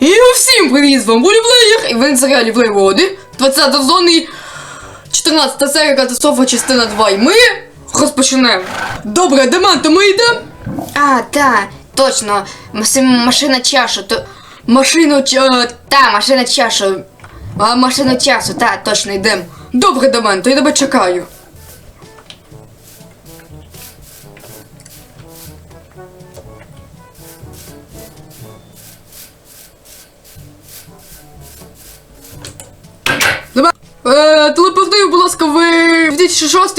І всім привіт, з вами Воліплеєр, і ви на серіалі Плейводи, 20 сезон і 14 серія катастрофа частина 2. І ми розпочнемо. Добре, Деманто, ми йдемо. А, та, точно. Машина чашу, то. Машину ч... е, Та, машина чашу. А, машина часу, та, точно йдемо. Добре, Деманто, я тебе чекаю. Ласка, в 2006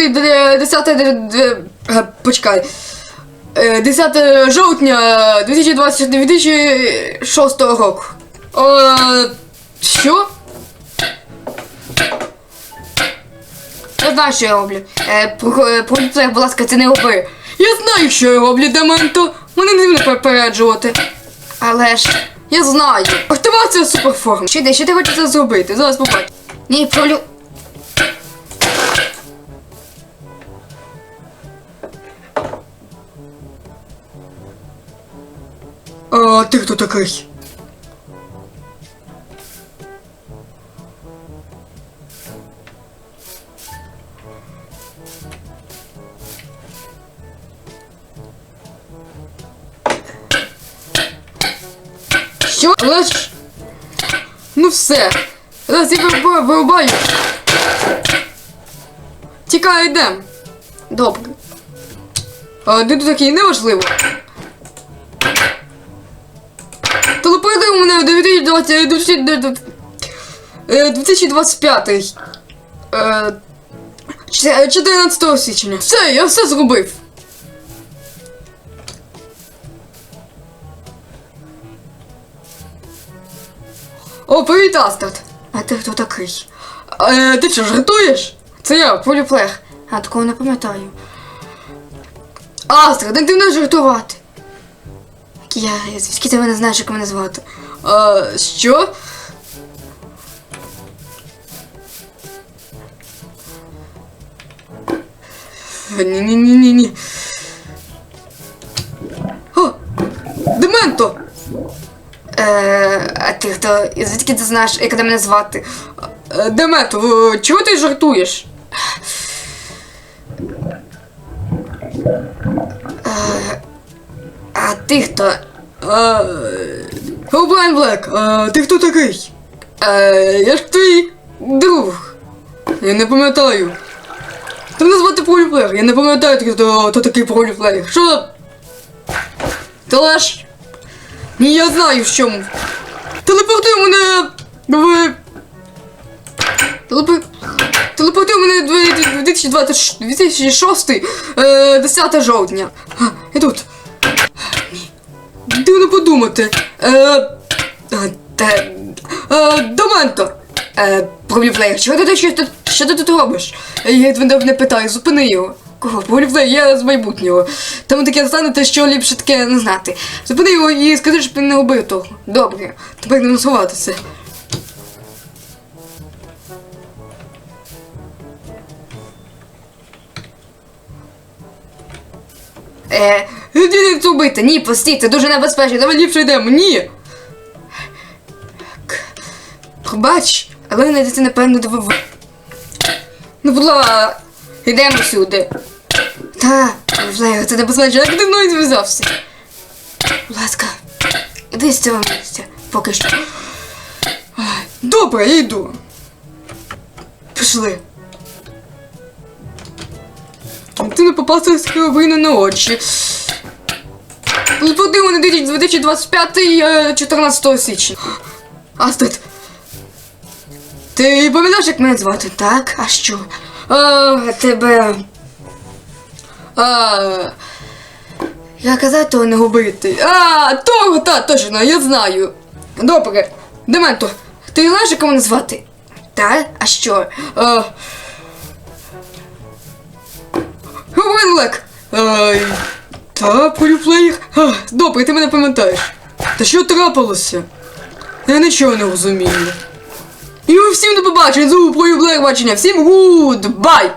10 е, почекай. Е, 10 жовтня 2020 2006 року. Е, що? Я знаю, що я роблю. Е, про- е, будь ласка, це не роби. Я знаю, що я роблю, Дементо. Мене не потрібно попереджувати. Але ж. Я знаю. Активація суперформ. Що ти, що ти хочеш це зробити? Зараз побачиш. Ні, пролю. А ти хто такий? Що? Але ж... Ну все. Зараз я вирубаю-. Тікай, йдем. Добре. А де тут такий неважливо. 2025. Е, 14 січня. Все, я все зробив. О, привіт, Астрид. А ти хто такий? Е, ти що, жартуєш? Це я, Поліплеєр. А такого не пам'ятаю. Астрид, не ти не жартувати. Я звідки ти мене знаєш, як мене звати? А, що? Ні-ні-ні-ні-ні. О! Дементо! Е, а ти хто? І Звідки ти знаєш, як мене звати? Е, Дементо, е, чого ти жартуєш? А ти хто? Хелблайн Блек, е, ти хто такий? Е, я ж твій друг. Я не пам'ятаю. Ти мене звати Проліплеєр, я не пам'ятаю, хто, хто, такий Проліплеєр. Що? Ти леш? Ні, я знаю в чому. Телепортуй мене в... Телепо... Телепортуй мене в 2020 2006 е, 10 жовтня. А, я тут. Подумати. Е, е, те, е, Доменто. Е, Проліплеєр, чого ти що, що ти тут робиш? Е, Я тебе не питаю, зупини його. Кого? Проліплеєр, я з майбутнього. Тому таке станете, що ліпше таке не знати. Зупини його і скажи, щоб він не робив того. Добре, тепер не насуватися. Е, Іди не зробити, ні, постій, це дуже небезпечно, давай ліпше йдемо, ні. Пробач, але це напевно дивив. Ну, будь ласка, йдемо сюди. та, Влею, це небезпечно, як ти мною зв'язався? будь ласка, іди з цього місця. Поки що. Добре, я йду. Пішли. Ти не попався з на очі. Подив мене 2025 е, 14 січня. Астрид. Ти пам'ятаєш, як мене звати? Так, а що? А, тебе. А, я казав того не губити. А, того, та, точно, я знаю. Добре. Дементо, ти знаєш, як мене звати? Та, а що? А... Ай... Та, поліплеєр. Добре, ти мене пам'ятаєш. Та що трапилося? Я нічого не розумію. І всім до побачення, зуб поліплеєр бачення. Всім гудбай!